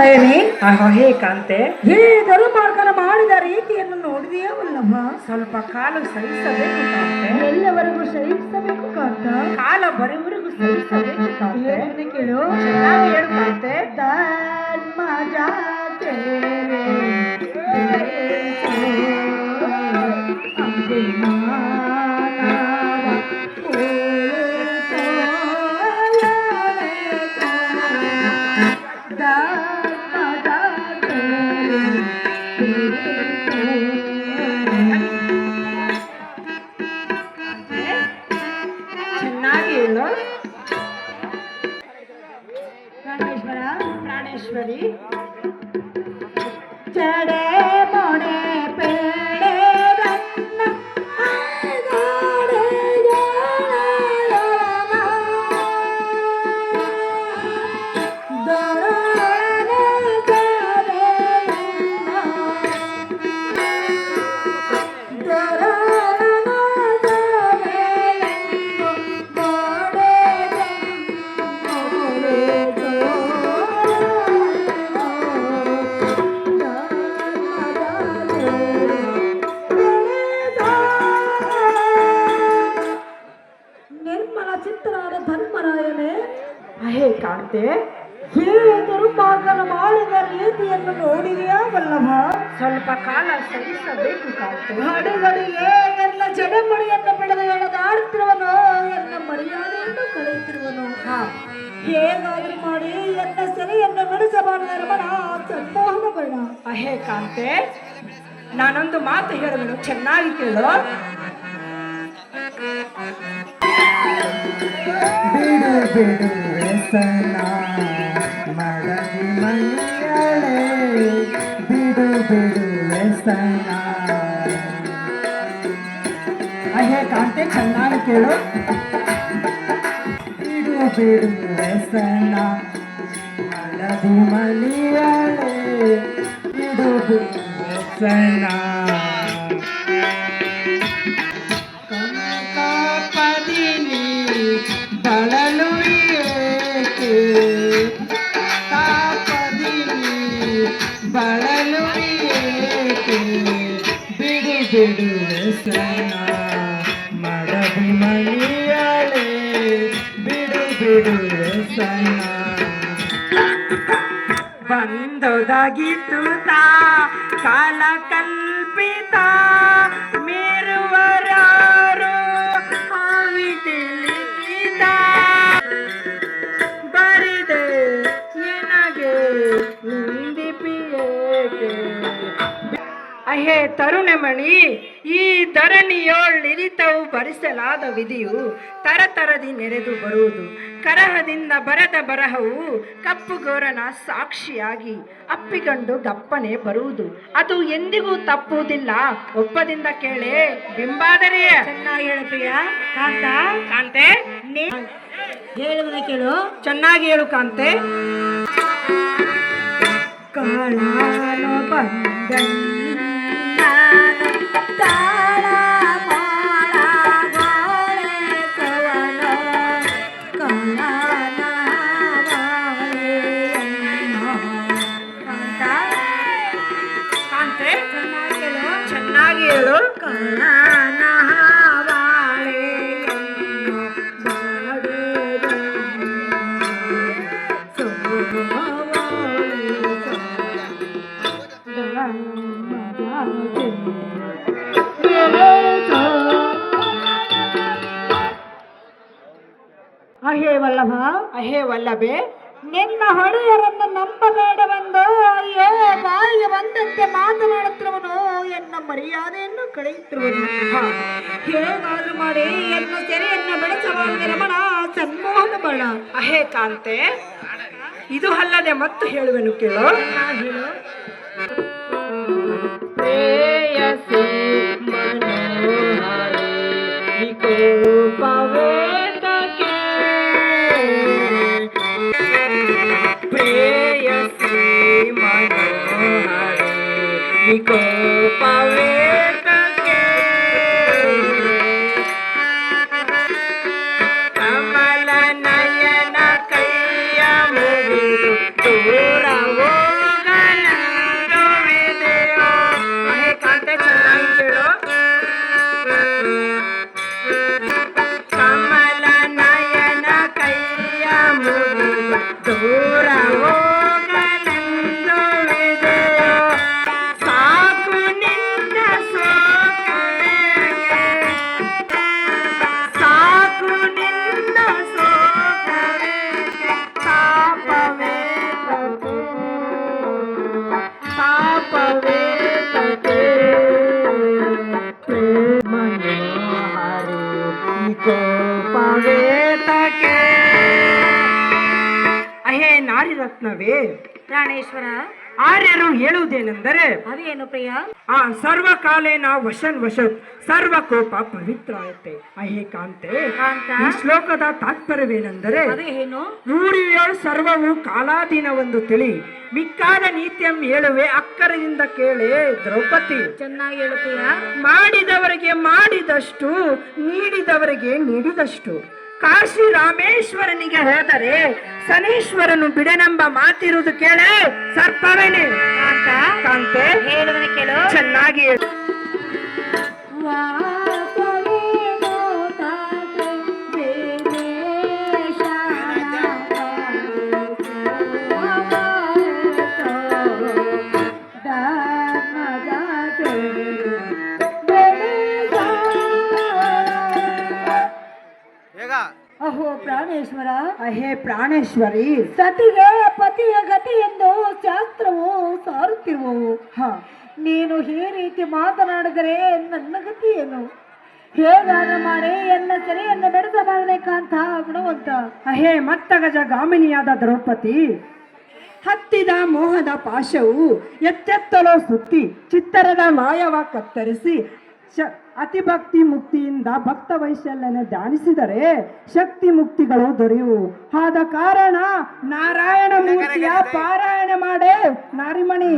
ಹೇ ಕಾಂತೆ. ಹೇ ಧರ್ಮಾರ್ಗನ ಮಾಡಿದ ರೀತಿಯನ್ನು ನೋಡಿದೆಯವಲ್ಲಮ್ಮ ವಲ್ಲಭ? ಸ್ವಲ್ಪ ಕಾಲ ಸಹಿಸಬೇಕು ಕಾಂತೆ. ಎಲ್ಲವರೆಗೂ ಸಹಿಸಬೇಕು ಕಾಂತ? ಕಾಲ ಬರುವವರೆಗೂ ಸಹಿಸಬೇಕು ಕಾಂತೆ. ಕೇಳು? ಚೆನ್ನಾಗಿ ಪ್ರಾಣೇಶ್ವರಿ ಹೇ ಕಾಂತೆ ಹೇ ದುರ್ಮಾರ್ಗನ ಮಾಡಿದ ರೀತಿಯನ್ನು ನೋಡಿದೆಯಾ ವಲ್ಲಭ? ಸ್ವಲ್ಪ ಕಾಲ ಸಹಿಸಬೇಕು ಕಾಂತೆ ಹಡಿಗಳಿಗೆ ಎನ್ನ ಜಡಮಡಿಯನ್ನು ಎಳೆದಾಡುತ್ತಿರುವನು ಎಲ್ಲ ಮರ್ಯಾದೆಯನ್ನು ಕಳೆಯುತ್ತಿರುವನು? ಹಾ. ಹೇಗಾದ್ರೂ ಮಾಡಿ ಎನ್ನ ಸೆರೆಯನ್ನು ನಡೆಸಬಾರದು ರಮಣ ಸಂಮೋಹನ ಬೇಡ ಅಹೇ ಕಾಂತೆ ನಾನೊಂದು ಮಾತು ಹೇಳುವೆನು. ಚೆನ್ನಾಗಿ ಕೇಳು. ಬಿಡು ಬಿಡು ವ್ಯಸನ ಮಡಗಿ ಮೈಯಳೆ ಬಿಡು ಬಿಡು ವ್ಯಸನ ಅಹೇ ಕಾಂತೆ ಚೆನ್ನಾಗಿ ಕೇಳು ಬಿಡು ಬಿಡು ವ್ಯಸನ ಮಡಗಿ ಮಲಿಯಳೆ ಬಿಡು ಬಿಡು ವ್ಯಸನ ಬಳಲು ಬಿಡು ಬಿಡು ಸನ ಮಡಬಿ ಮಣಿಯಳೆ ಬಿಡು ಬಿಡು ಸನ ಬಂದೊದಗಿತು ತಾ, ಕಾಲ ಕಲ್ಪಿತ, ಮೇರುವರಾರು ಹಾವಿದೆಲಿದ ಅಹೇ ತರುಣಮಣಿ ಈ ಧರಣಿಯೋಳಿರಿತವು ಭರಿಸಲಾದ ವಿಧಿಯು ತರತರದಿ ನೆರೆದು ಬರುವುದು. ಕರಹದಿಂದ ಬರದ ಬರಹವು ಕಪ್ಪು ಗೋರನ ಸಾಕ್ಷಿಯಾಗಿ ಅಪ್ಪಿಕೊಂಡು ದಪ್ಪನೆ ಬರುವುದು. ಅದು ಎಂದಿಗೂ ತಪ್ಪುವುದಿಲ್ಲ. ಒಪ್ಪದಿಂದ ಕೇಳೆ ಬಿಂಬಾದರೆ ಚೆನ್ನಾಗಿ ಹೇಳುತ್ತೀಯ ಕಾಂತ. ಕಾಂತೆ. ನೀ ಹೇಳುವುದ ಕೇಳು. ಚೆನ್ನಾಗಿ ಹೇಳು ಕಾಂತೆ. ಕಾಣ ಬಂದನ್ನ ಅಹೇ ವಲ್ಲಭ. ಅಹೇ ವಲ್ಲಭೆ. ನಿನ್ನ ಹೊಡೆಯರನ್ನು ನಂಬಬೇಡವೆಂದು ಅಯ್ಯೋ ಬಾಯಿಗೆ ಬಂದಂತೆ ಮಾತನಾಡುತ್ತಿರುವನು. ಎನ್ನ ಮರ್ಯಾದೆಯನ್ನು ಕಳೆಯುತ್ತಿರುವನು. ಹೇಗಾದ್ರೂ ಮಾಡಿ ಎನ್ನ ಸೆರೆಯನ್ನು ಬೆಳೆಸಬಾರದು ರಮಣ. ಸನ್ಮೋಹನ ಬಣ. ಅಹೇ ಕಾಂತೆ. ಇದು ಅಲ್ಲದೆ ಮತ್ತು ಹೇಳುವೆನು ಕೇಳು. ಪ್ರೇಯಸಿ Rico. Rico. ಪ್ರಾಣೇಶ್ವರ ಆರ್ಯರು ಹೇಳುವುದೇನೆಂದರೆ ಅದೇನು ಪ್ರಿಯ? ಆ ಸರ್ವಕಾಲೇನ ವಶನ್ ವಶತ್ ಸರ್ವಕೋಪ ಪವಿತ್ರಾಯತೆ ಅಹೇ ಕಾಂತೆ ಈ ಶ್ಲೋಕದ ತಾತ್ಪರ್ಯವೇನೆಂದರೆ ಏನು ರೂಢಿಯಳು ಸರ್ವವು ಕಾಲಾಧೀನವೆಂದು ತಿಳಿ ಮಿಕ್ಕಾದ ನೀತ್ಯಂ ಹೇಳುವೆ ಅಕ್ಕರದಿಂದ ಕೇಳೆ ದ್ರೌಪದಿ. ಚೆನ್ನಾಗಿ ಹೇಳುತ್ತೀಯ ಮಾಡಿದವರಿಗೆ ಮಾಡಿದಷ್ಟು ನೀಡಿದವರಿಗೆ ನೀಡಿದಷ್ಟು. ಕಾಶಿ ರಾಮೇಶ್ವರನಿಗೆ ಹೋದರೆ ಶನೀಶ್ವರನು ಬಿಡನೆಂಬ ಮಾತಿರುವುದು ಕೇಳ. ಸರ್ಪವೇನೆ ಕಾಂತ ಕಾಂತೆ. ಹೇಳುವುದನ್ನು ಕೇಳು. ಚೆನ್ನಾಗಿ ಹೇಳು. ಪ್ರಾಣೇಶ್ವರ? ಅಹೇ ಪ್ರಾಣೇಶ್ವರಿ. ಸತಿಗೆ ಪತಿಯ ಗತಿ ಎಂದು ಶಾಸ್ತ್ರವು ಸಾರುತ್ತಿರುವವು. ಹ. ನೀನು ಈ ರೀತಿ ಮಾತನಾಡಿದರೆ ನನ್ನ ಗತಿ ಏನು? ಹೇಗಾದ ಮಾಡಿ ಎನ್ನ ಸೆರೆಯನ್ನು ಕಾಂತ ಗುಣವಂತ? ಅಹೇ ಮತ್ತಗಜ ಗಾಮಿನಿಯಾದ ದ್ರೌಪದಿ. ಹತ್ತಿದ ಮೋಹದ ಪಾಶವು ಎತ್ತೆತ್ತಲೋ ಸುತ್ತಿ ಚಿತ್ತರದ ಮಾಯವ ಕತ್ತರಿಸಿ ಶ ಅತಿಭಕ್ತಿ ಮುಕ್ತಿಯಿಂದ ಭಕ್ತ ವೈಶಲ್ಯನ ಧ್ಯಾನಿಸಿದರೆ ಶಕ್ತಿ ಮುಕ್ತಿಗಳು ದೊರೆಯುವು. ಆದ ಕಾರಣ ನಾರಾಯಣ ಮೂರ್ತಿಯ ಪಾರಾಯಣ ಮಾಡೇ ನಾರಿಮಣಿ.